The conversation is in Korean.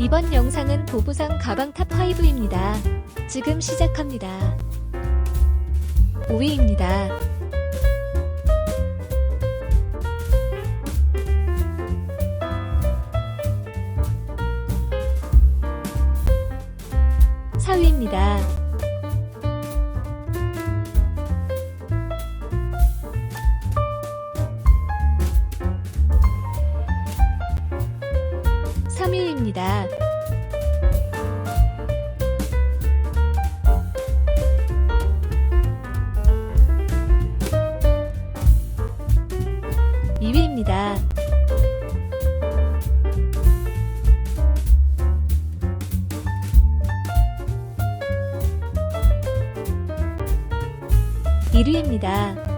이번 영상은 보부상 가방 탑5입니다. 지금 시작합니다. 5위입니다. 사위입니다 3위입니다. 이위입니다 1위입니다.